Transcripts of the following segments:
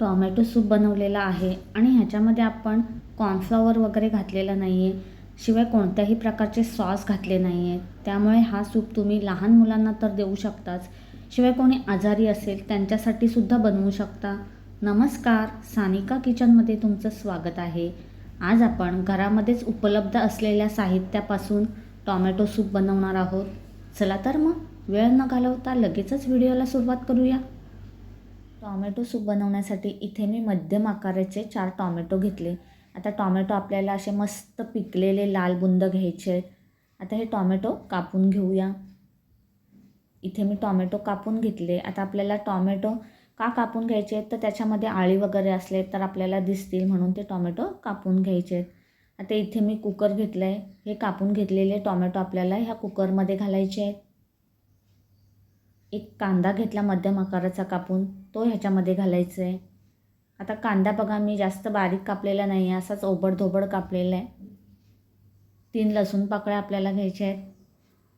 Tomato soup बनवलेला आहे आणि ह्याच्यामध्ये आपण कॉर्नफ्लॉवर वगैरे घातलेला नाही आहे शिवाय कोणत्याही प्रकारचे सॉस घातले नाही आहेत त्यामुळे हा सूप तुम्ही लहान मुलांना तर देऊ शकताच. शिवाय कोणी आजारी असेल त्यांच्यासाठी सुद्धा बनवू शकता. नमस्कार सानिका किचनमध्ये तुमचं स्वागत आहे. आज आपण घरामध्येच उपलब्ध असलेल्या साहित्यापासून टॉमॅटो सूप बनवणार आहोत. चला तर मग वेळ न घालवता लगेचच व्हिडिओला सुरुवात करूया. टॉमॅटो सूप बनवण्यासाठी इथे मी मध्यम आकाराचे चार टॉमॅटो घेतले. आता टॉमॅटो आपल्याला असे मस्त पिकलेले लाल बुंद घ्यायचे आहेत. आता हे टॉमॅटो कापून घेऊया. इथे मी टॉमॅटो कापून घेतले. आता आपल्याला टॉमॅटो का कापून घ्यायचे आहेत? तर त्याच्यामध्ये आळी वगैरे असले तर आपल्याला दिसतील म्हणून ते टॉमॅटो कापून घ्यायचे आहेत. आता इथे मी कुकर घेतलं आहे हे कापून घेतलेले टॉमॅटो आपल्याला ह्या कुकरमध्ये घालायचे आहेत. एक कांदा घेतला मध्यम आकाराचा कापून तो ह्याच्यामध्ये घालायचा आहे आता कांदा बघा मी जास्त बारीक कापलेला नाही आहे असाच ओबडधोबड कापलेला आहे तीन लसूण पाकळ्या आपल्याला घ्यायच्या आहेत.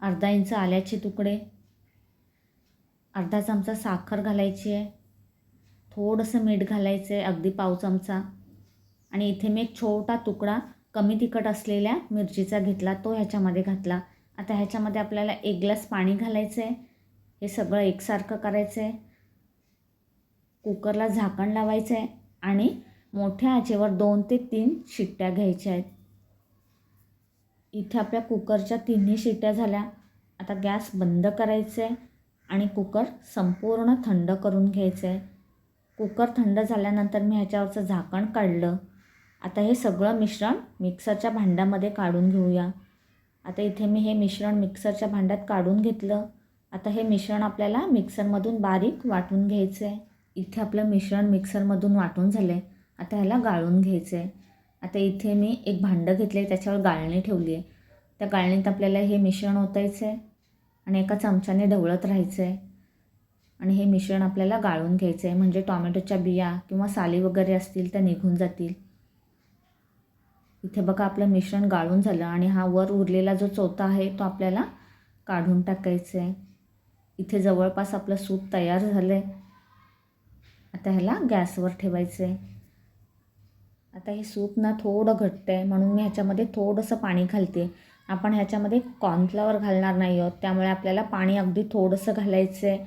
अर्धा इंच आल्याचे तुकडे. अर्धा चमचा साखर घालायची आहे. थोडंसं मीठ घालायचं आहे अगदी पाव चमचा. आणि इथे मी एक छोटा तुकडा कमी तिखट असलेल्या मिरचीचा घेतला तो ह्याच्यामध्ये घातला. आता ह्याच्यामध्ये आपल्याला एक ग्लास पाणी घालायचं आहे हे सगळं एकसारखं करायचं आहे कुकरला झाकण लावायचं आहे आणि मोठ्या आचेवर दोन ते तीन शिट्ट्या घ्यायच्या आहेत. इथे आपल्या कुकरच्या तिन्ही शिट्ट्या झाल्या. आता गॅस बंद करायचं आहे आणि कुकर संपूर्ण थंड करून घ्यायचं आहे कुकर थंड झाल्यानंतर मी ह्याच्यावरचं झाकण काढलं. आता हे सगळं मिश्रण मिक्सरच्या भांड्यामध्ये काढून घेऊया. आता इथे मी हे मिश्रण मिक्सरच्या भांड्यात काढून घेतलं. आता हे मिश्रण आपल्याला मिक्सरमधून बारीक वाटून घ्यायचं आहे इथे आपलं मिश्रण मिक्सरमधून वाटून झालं आहे आता ह्याला गाळून घ्यायचं आहे आता इथे मी एक भांडं घेतलं आहे त्याच्यावर गाळणी ठेवली आहे त्या गाळणीत आपल्याला हे मिश्रण ओतायचं आहे आणि एका चमच्याने ढवळत राहायचं आहे आणि हे मिश्रण आपल्याला गाळून घ्यायचं आहे म्हणजे टॉमॅटोच्या बिया किंवा साली वगैरे असतील त्या निघून जातील. इथे बघा आपलं मिश्रण गाळून झालं आणि हा वर उरलेला जो चोथा आहे तो आपल्याला काढून टाकायचा आहे इथे जवळपास आपलं सूप तयार झालं आहे आता ह्याला गॅसवर ठेवायचं आहे आता हे सूप ना थोडं घट्ट आहे म्हणून मी ह्याच्यामध्ये थोडंसं पाणी घालते. आपण ह्याच्यामध्ये कॉर्नफ्लॉवर घालणार नाही आहोत त्यामुळे आपल्याला पाणी अगदी थोडंसं घालायचं आहे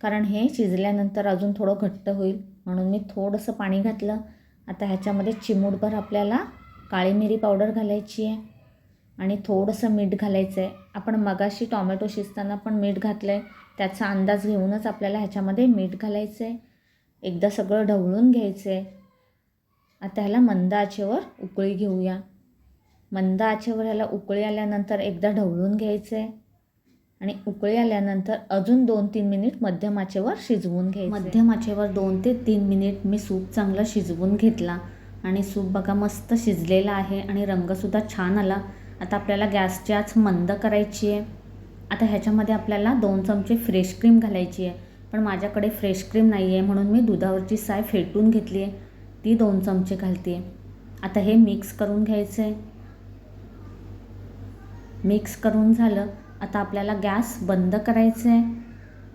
कारण हे शिजल्यानंतर अजून थोडं घट्ट होईल म्हणून मी थोडंसं पाणी घातलं. आता ह्याच्यामध्ये चिमूटभर आपल्याला काळी मिरी पावडर घालायची आहे आणि थोडंसं मीठ घालायचं आहे आपण मगाशी टॉमॅटो शिजताना पण मीठ घातलं आहे त्याचा अंदाज घेऊनच आपल्याला ह्याच्यामध्ये मीठ घालायचं आहे एकदा सगळं ढवळून घ्यायचं आहे आता ह्याला मंद आचेवर उकळी घेऊया. मंद आचेवर ह्याला उकळी आल्यानंतर एकदा ढवळून घ्यायचं आहे आणि उकळी आल्यानंतर अजून दोन तीन मिनिट मध्यम आचेवर शिजवून घ्यायचं मध्यम आचेवर दोन ते तीन मिनिट मी सूप चांगलं शिजवून घेतला. आणि सूप बघा मस्त शिजलेला आहे आणि रंगसुद्धा छान आला. आता आपल्याला गॅसची आच मंद करायची आहे. आता ह्याच्यामध्ये आपल्याला दोन चमचे फ्रेश क्रीम घालायची आहे. पण माझ्याकडे फ्रेश क्रीम नाही आहे म्हणून मी दुधावरची साय फेटून घेतली आहे. ती दोन चमचे घालते. आहे आता हे मिक्स करून घ्यायचं आहे. मिक्स करून झालं आता आपल्याला गॅस बंद करायचं आहे.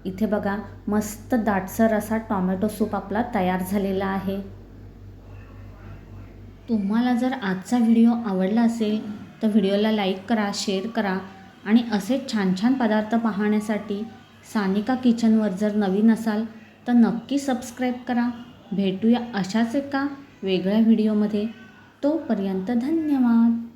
इथे बघा मस्त दाटसर असा टॉमॅटो सूप आपला तयार झालेला आहे. तुम्हाला जर आजचा व्हिडिओ आवडला असेल तर व्हिडिओला लाईक करा शेअर करा आणि असे छान छान पदार्थ पाहण्यासाठी सानिका किचनवर जर नवीन असाल तर नक्की सबस्क्राईब करा. भेटूया अशाच एका वेगळ्या व्हिडिओमध्ये. तोपर्यंत धन्यवाद.